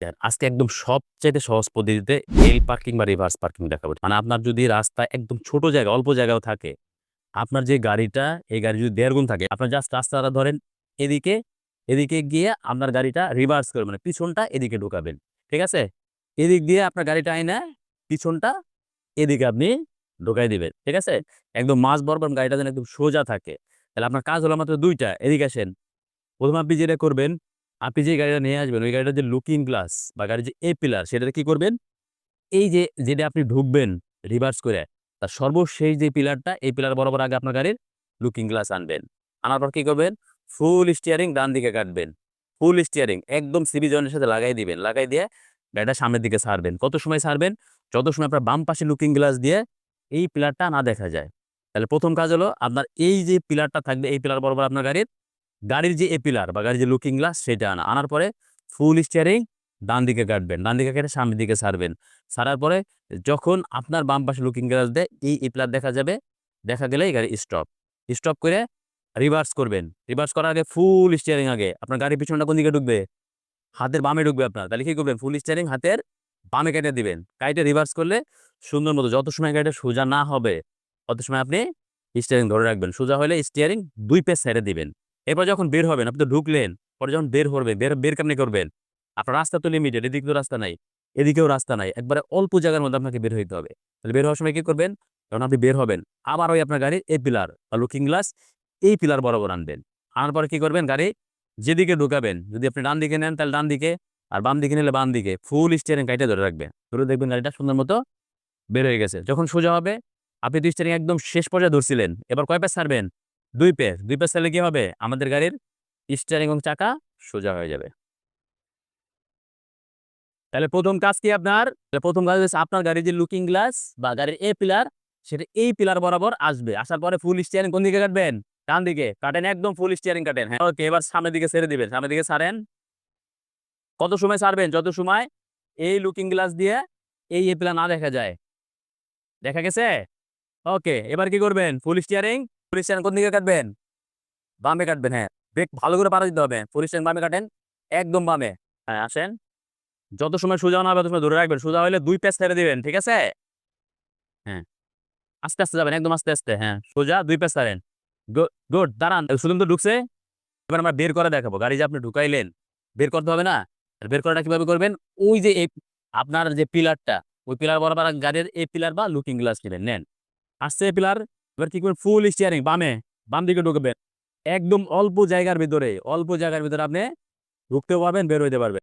দেন। আজকে একদম সবচাইতে সহজ পদ্ধতিতে এল পার্কিং বা রিভার্স পার্কিং দেখাবো। মানে আপনার যদি রাস্তা একদম ছোট জায়গা, অল্প জায়গাও থাকে, আপনার যে গাড়িটা, এই গাড়ি যদি দেড় গুণ থাকে, আপনার জাস্ট রাস্তাটা ধরেন এদিকে এদিকে গিয়ে আপনার গাড়িটা রিভার্স করে মানে পিছনটা এদিকে ঢুকাবেন, ঠিক আছে? এদিক দিয়ে আপনার গাড়িটা আয় আইনা, পিছনটা এদিকে আপনি ঢুকাই দিবেন, ঠিক আছে? একদম মাঝ বরাবর গাড়িটা যেন একদম সোজা থাকে। তাহলে আপনার কাজ হলো মাত্র দুইটা, এদিকে আসেন। প্রথমে আপনি যেটা করবেন আপনি যে গাড়িটা নিয়ে আসবেন, ওই গাড়িটার যে লুকিং গ্লাস বা গাড়ির যে এ পিলার সেটাতে কি করবেন? এই যে, যেটা আপনি ঢুকবেন রিভার্স করে, তার সর্বশেষ যে পিলারটা এই পিলার বরাবর আগে আপনার গাড়ির লুকিং গ্লাস আনবেন। আনার পর কি করবেন? ফুল স্টিয়ারিং ডান দিকে কাটবেন। ফুল স্টিয়ারিং একদম সিবি জয়েন্টের সাথে লাগাই দিবেন, লাগাই দিয়ে গাড়িটা সামনের দিকে ছাড়বেন কত সময় ছাড়বেন যত সময় আপনার বাম পাশে লুকিং গ্লাস দিয়ে এই পিলারটা না দেখা যায়। তাহলে প্রথম কাজ হলো, আপনার এই যে পিলারটা থাকবে, এই পিলার বরাবর আপনার গাড়ির গাড়ির যে এপিলার বা গাড়ির যে লুকিং গ্লাস সেটা আনা আনার পরে ফুল স্টিয়ারিং ডান দিকে কাটবেন, ডান দিকে কেটে সামনের দিকে ছাড়বেন ছাড়ার পরে যখন আপনার বাম পাশে লুকিং গ্লাস দেয়, এই এ পিলার দেখা যাবে, দেখা গেলেই গাড়ি স্টপ স্টপ করে রিভার্স করবেন। রিভার্স করার আগে ফুল স্টিয়ারিং আগে। আপনার গাড়ির পিছনটা কোন দিকে ঢুকবে? হাতের বামে ঢুকবে আপনার। তাহলে কি করবেন? ফুল স্টিয়ারিং হাতের বামে কেটে দিবেন। গাড়িটা রিভার্স করলে সুন্দর মতো যত সময় গাড়িটা সোজা না হবে তত সময় আপনি স্টিয়ারিং ধরে রাখবেন। সোজা হলে স্টিয়ারিং দুই পেজ সাইডে দিবেন। এরপর যখন বের হবেন, আপনি তো ঢুকলেন, পরে যখন বের হবে বের বের কেমনি করবেন? আপনার রাস্তা তো লিমিটেড এদিকে তো রাস্তা নাই, এদিকেও রাস্তা নাই, একবারে অল্প জায়গার মধ্যে আপনাকে বের হইতে হবে। তাহলে বের হওয়ার সময় কি করবেন? যখন আপনি বের হবেন, আবার ওই আপনার গাড়ির এই পিলার বা লুকিং গ্লাস এই পিলার বরাবর আনবেন। আনার পরে কি করবেন গাড়ি? যেদিকে ঢুকাবেন, যদি আপনি ডান দিকে নেন, তাহলে ডান দিকে, আর বাম দিকে নিলে বাম দিকে ফুল স্টিয়ারিং গাড়িটা ধরে রাখবেন। ধরে দেখবেন গাড়িটা সুন্দর মতো বের হয়ে গেছে। যখন সোজা হবে, আপনি দুই স্টিয়ারিং একদম শেষ পর্যায়ে ধরছিলেন, এবার কয় পেজ ছাড়বেন? দুই পেজ দুই পেজ ছাড়লে কি হবে? আমাদের গাড়ির স্টিয়ারিং এবং চাকা সোজা হয়ে যাবে। তাহলে প্রথম কাজ কি আপনার? প্রথম কাজ হচ্ছে আপনার গাড়ির যে লুকিং গ্লাস বা গাড়ির এ পিলার সেটা এই পিলার বরাবর আসবে। আসার পরে ফুল স্টিয়ারিং কোন দিকে কাটবেন? ডান দিকে। কাটেন একদম ফুল স্টিয়ারিং কাটেন। হ্যাঁ ওকে এবার সামনের দিকে ছেড়ে দিবেন। সামনের দিকে ছাড়েন। কত সময় ছাড়বেন? যত সময় এই লুকিং গ্লাস দিয়ে এই এ পিলার না দেখা যায়। দেখা গেছে? ওকে এবার কি করবেন? ফুল স্টিয়ারিং স্টিয়ারিং কোন দিকে কাটবেন? বামে কাটবেন হ্যাঁ। ব্রেক ভালো করে পাড়া দিতে হবে। স্টিয়ারিং বামে কাটেন, একদম বামে। হ্যাঁ আসেন। যত সময় সোজা না হবে, তত সময় ধরে রাখবেন। সোজা হলে দুই পেজ ছেড়ে দিবেন, ঠিক আছে? হ্যাঁ। আস্তে আস্তে যাবেন, একদম আস্তে আস্তে হ্যাঁ। সোজা দুই পেজ ছাড়েন। গুড, দাঁড়ান। সুদম তো ঢুকছে। এবার আমরা বের করে দেখাবো। গাড়ি যে আপনি ঢুকাইলেন, বের করতে হবে না? বের করাটা কীভাবে করবেন? ওই যে আপনার যে পিলারটা, ওই পিলার বরাবর গাড়ির এই পিলার বা লুকিং গ্লাস নেবেন, নেন। আসছে পিলার এবার কি করবেন? ফুল স্টিয়ারিং বামে, বাম দিকে ঢুকবেন। একদম অল্প জায়গার ভিতরে, অল্প জায়গার ভিতরে আপনি ঢুকতেও পারবেন, বের হইতে পারবেন।